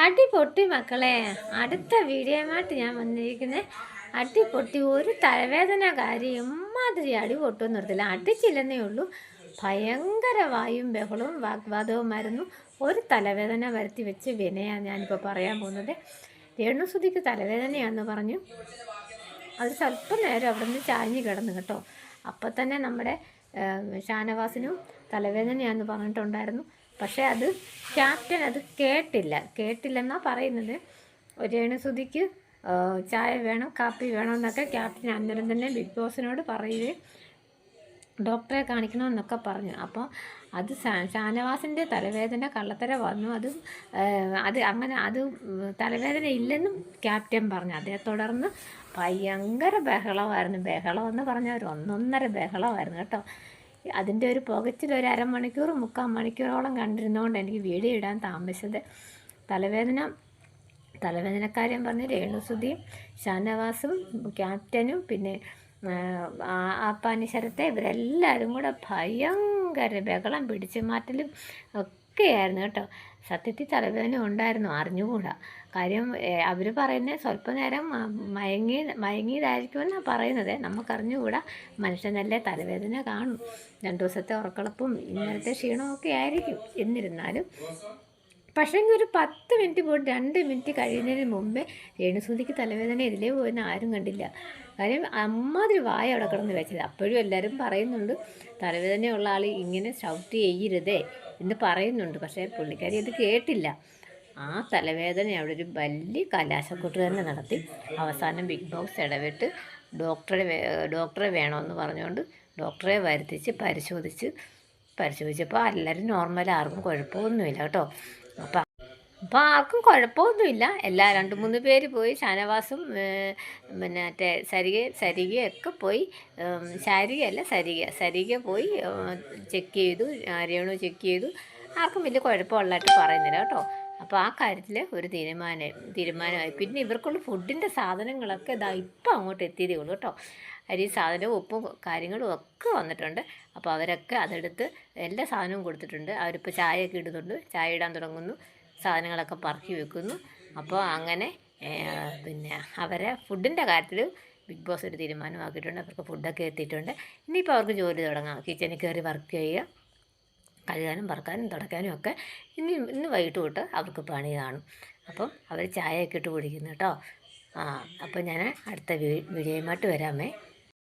അടി പൊട്ടി മക്കളെ. അടുത്ത വീഡിയോയുമായിട്ട് ഞാൻ വന്നിരിക്കുന്നത് അടി പൊട്ടി ഒരു തലവേദനകാരി എമ്മാതിരി അടി പൊട്ടും നിർത്തില്ല അടിച്ചില്ലെന്നേ ഉള്ളൂ. ഭയങ്കര വായും ബഹളവും വാഗ്വാദവുമായിരുന്നു ഒരു തലവേദന വരുത്തി വെച്ച് വിനയാണ് ഞാനിപ്പോൾ പറയാൻ പോകുന്നത്. രേണുസുതിക്ക് തലവേദനയാണെന്ന് പറഞ്ഞു. അത് സ്വല്പം നേരം അവിടെ നിന്ന് ചാഞ്ഞ് കിടന്നു കേട്ടോ. അപ്പം തന്നെ നമ്മുടെ ഷാനവാസിനും തലവേദനയാന്ന് പറഞ്ഞിട്ടുണ്ടായിരുന്നു. പക്ഷേ അത് ക്യാപ്റ്റൻ അത് കേട്ടില്ല. കേട്ടില്ലെന്നാണ് പറയുന്നത്. രേണുസുതിക്ക് ആ, ചായ വേണം കാപ്പി വേണം എന്നൊക്കെ ക്യാപ്റ്റൻ അന്നേരം തന്നെ ബിഗ് ബോസിനോട് പറയുകയും ഡോക്ടറെ കാണിക്കണമെന്നൊക്കെ പറഞ്ഞു. അപ്പോൾ അത് ഷാനവാസിന്റെ തലവേദന കള്ളത്തര വന്നു. അത് അത് അങ്ങനെ അത് തലവേദന ഇല്ലെന്നും ക്യാപ്റ്റൻ പറഞ്ഞു. അതേ തുടർന്ന് ഭയങ്കര ബഹളമായിരുന്നു. ബഹളമെന്ന് എന്ന് പറഞ്ഞാൽ ഒരു ഒന്നൊന്നര ബഹളമായിരുന്നു കേട്ടോ. അതിന്റെ ഒരു പുകച്ചിൽ ഒരു അരമണിക്കൂർ മുക്കാൽ മണിക്കൂറോളം കണ്ടിരുന്നതുകൊണ്ട് എനിക്ക് വീഡിയോ ഇടാൻ താമസിച്ചത്. തലവേദന തലവേദനക്കാരൻ പറഞ്ഞ് രേണുസുതിയും ഷാനവാസും ക്യാപ്റ്റനും പിന്നെ ആ, ആപ്പാനി ശരത്തെ ഇവരെല്ലാവരും കൂടെ ഭയങ്കര ബഹളം പിടിച്ചു മാറ്റലും ഒക്കെയായിരുന്നു കേട്ടോ. സത്യത്തിൽ തലവേദന ഉണ്ടായിരുന്നു അറിഞ്ഞുകൂടാ. കാര്യം അവർ പറയുന്നത് സ്വല്പ നേരം മയങ്ങി മയങ്ങിയതായിരിക്കുമെന്നാണ് പറയുന്നത്. നമുക്കറിഞ്ഞുകൂടാ മനുഷ്യനല്ലേ തലവേദന കാണും. രണ്ടു ദിവസത്തെ ഉറക്കളപ്പും ഇന്നലത്തെ ക്ഷീണമൊക്കെ ആയിരിക്കും എന്നിരുന്നാലും. പക്ഷേങ്കിൽ ഒരു പത്ത് മിനിറ്റ് പോയിട്ട് രണ്ട് മിനിറ്റ് കഴിയുന്നതിന് മുമ്പേ രേണുസൂതിക്ക് തലവേദന ഇതിലേ പോയെന്ന് ആരും കണ്ടില്ല. കാര്യം അമ്മാതിരി വായ അവിടെ കിടന്ന് വെച്ചത്. അപ്പോഴും എല്ലാവരും പറയുന്നുണ്ട് തലവേദനയുള്ള ആൾ ഇങ്ങനെ ഷൗട്ട് ചെയ്യരുതേ. എന്ന് പറയുന്നുണ്ട്. പക്ഷേ പുള്ളിക്കാരി ഇത് കേട്ടില്ല. ആ തലവേദന അവിടെ ഒരു വലിയ കലാശക്കൂട്ട് തന്നെ നടത്തി. അവസാനം ബിഗ് ബോക്സ് ഇടപെട്ട് ഡോക്ടറെ ഡോക്ടറെ വേണമെന്ന് പറഞ്ഞുകൊണ്ട് ഡോക്ടറെ വരുത്തിച്ച് പരിശോധിച്ച് പരിശോധിച്ചപ്പോൾ എല്ലാവരും നോർമൽ ആർക്കും കുഴപ്പമൊന്നുമില്ല കേട്ടോ. അപ്പം അപ്പോൾ ആർക്കും കുഴപ്പമൊന്നുമില്ല. എല്ലാ രണ്ട് മൂന്ന് പേര് പോയി ഷാനവാസും പിന്നെ മറ്റേ സരിക സരികയൊക്കെ പോയി. ശാരികയല്ല സരിക. സരിക പോയി ചെക്ക് ചെയ്തു ആരെയാണോ ചെക്ക് ചെയ്തു. ആർക്കും വലിയ കുഴപ്പമുള്ളതായിട്ട് പറയുന്നില്ല കേട്ടോ. അപ്പോൾ ആ കാര്യത്തിൽ ഒരു തീരുമാനം തീരുമാനമായി. പിന്നെ ഇവർക്കുള്ള ഫുഡിന്റെ സാധനങ്ങളൊക്കെ ഇതാ ഇപ്പം അങ്ങോട്ട് എത്തിയതേ ഉള്ളൂ കേട്ടോ. അരി സാധനവും ഉപ്പും കാര്യങ്ങളും ഒക്കെ വന്നിട്ടുണ്ട്. അപ്പോൾ അവരൊക്കെ അതെടുത്ത് എല്ലാ സാധനവും കൊടുത്തിട്ടുണ്ട്. അവരിപ്പോൾ ചായയൊക്കെ ഇടുന്നുണ്ട്. ചായ ഇടാൻ തുടങ്ങുന്നു. സാധനങ്ങളൊക്കെ പറക്കി വെക്കുന്നു. അപ്പോൾ അങ്ങനെ പിന്നെ അവരെ ഫുഡിന്റെ കാര്യത്തിൽ ബിഗ് ബോസ് ഒരു തീരുമാനമാക്കിയിട്ടുണ്ട്. അവർക്ക് ഫുഡൊക്കെ എത്തിയിട്ടുണ്ട്. ഇനിയിപ്പോൾ അവർക്ക് ജോലി തുടങ്ങാം. കിച്ചണിൽ കയറി വർക്ക് ചെയ്യുക കഴുകാനും പറക്കാനും തുടയ്ക്കാനും ഒക്കെ ഇനി ഇന്ന് വൈകിട്ട് തൊട്ട് അവർക്ക് പണി കാണും. അപ്പം അവർ ചായയൊക്കെ ഇട്ട് കുടിക്കുന്നു കേട്ടോ. ആ അപ്പം ഞാൻ അടുത്ത വീഡിയോയുമായിട്ട് വരാമേ.